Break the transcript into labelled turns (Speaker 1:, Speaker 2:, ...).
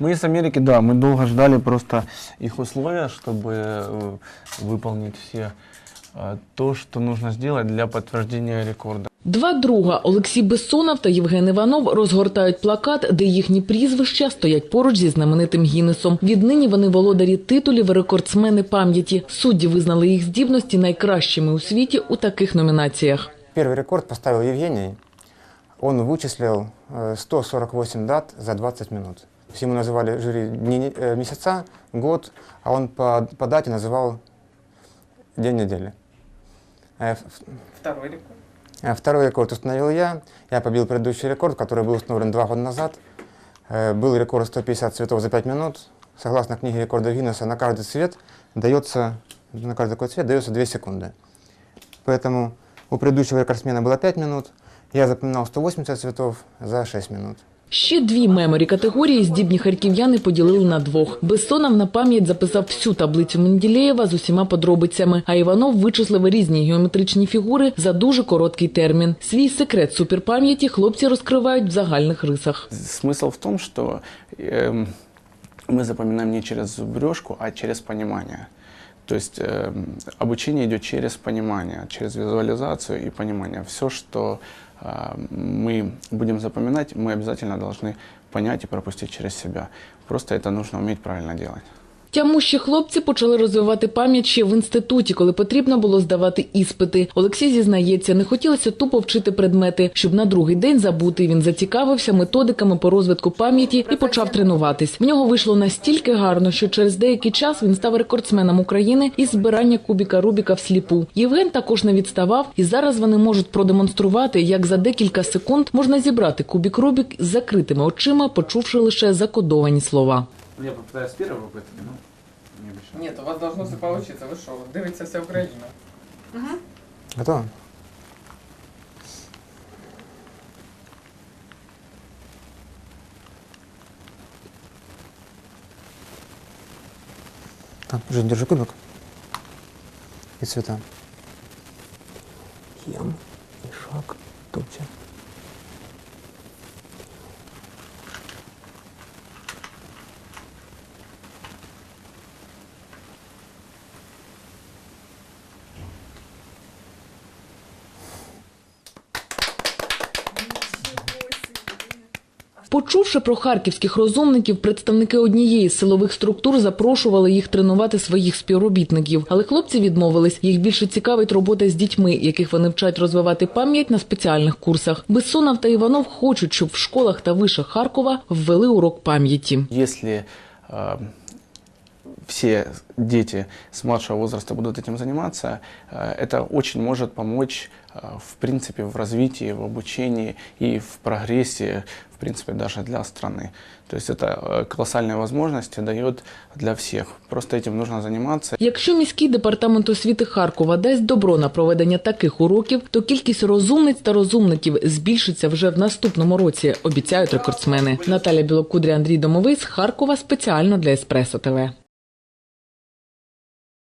Speaker 1: Мы из Америки, да, мы долго ждали просто их условия, чтобы э, выполнить все э, то, что нужно сделать для подтверждения рекорда.
Speaker 2: Два друга Олексій Бессонов та Євген Іванов розгортають плакат, де їхні прізвища стоять поруч зі знаменитим Гіннесом. Віднині вони володарі титулів і рекордсмени пам'яті. Судді визнали їх здібності найкращими у світі у таких номінаціях.
Speaker 3: Первый рекорд поставил Евгений. Он вычислил э, 148 дат за 20 минут. Ему называли жюри дни, э, месяца, год, а он по, по дате называл день недели. Э,
Speaker 4: Второй рекорд.
Speaker 3: э, Второй рекорд установил я. Я побил предыдущий рекорд, который был установлен два года назад. Был рекорд 150 цветов за 5 минут. Согласно книге рекордов Гиннесса, на каждый цвет дается, на каждый такой цвет дается 2 секунды. Поэтому у предыдущего рекордсмена было 5 минут. Я запоминал 180 цветов за 6 минут.
Speaker 2: Ще дві меморі категорії здібні харків'яни поділили на двох. Бессонов на пам'ять записав всю таблицю Менделєєва з усіма подробицями, а Іванов вичислив різні геометричні фігури за дуже короткий термін. Свій секрет суперпам'яті хлопці розкривають в загальних рисах.
Speaker 1: Смысл в том, что эм, мы запоминаем не через зубрежку, а через понимание. То есть эм, обучение идет через понимание, через визуализацию и понимание. Все, что э, мы будем запоминать, мы обязательно должны понять и пропустить через себя. Просто это нужно уметь правильно делать.
Speaker 2: Тямущі хлопці почали розвивати пам'ять ще в інституті, коли потрібно було здавати іспити. Олексій зізнається, не хотілося тупо вчити предмети, щоб на другий день забути. Він зацікавився методиками по розвитку пам'яті і почав тренуватись. В нього вийшло настільки гарно, що через деякий час він став рекордсменом України із збирання кубіка Рубіка всліпу. Євген також не відставав, і зараз вони можуть продемонструвати, як за декілька секунд можна зібрати кубік Рубік з закритими очима, почувши лише закодовані слова.
Speaker 5: Ну, Я попытаюсь с первой попытки, но необычно.
Speaker 4: Нет, у вас должно все получиться. Ви що? Дивиться вся Україна.
Speaker 3: Готово? Так, Жень, держи кубик. И цвета. Ем и шаг топча.
Speaker 2: Почувши про харківських розумників, представники однієї з силових структур запрошували їх тренувати своїх співробітників. Але хлопці відмовились. Їх більше цікавить робота з дітьми, яких вони вчать розвивати пам'ять на спеціальних курсах. Бессонов та Іванов хочуть, щоб в школах та вишах Харкова ввели урок пам'яті.
Speaker 1: Если э, все дети с младшего возраста будут этим заниматься, э, это очень может помочь, э, в принципе, в развитии, в обучении и в прогрессе, в принципе, даже для страны. То есть это э, колоссальные возможности дает для всех. Просто этим нужно заниматься.
Speaker 2: Якщо міський департамент освіти Харкова дасть добро на проведення таких уроків, то кількість розумниць та розумників збільшиться вже в наступному році, обіцяють рекордсмени. Наталя Білокудря, Андрій Домовий з Харкова спеціально для Еспресо ТВ.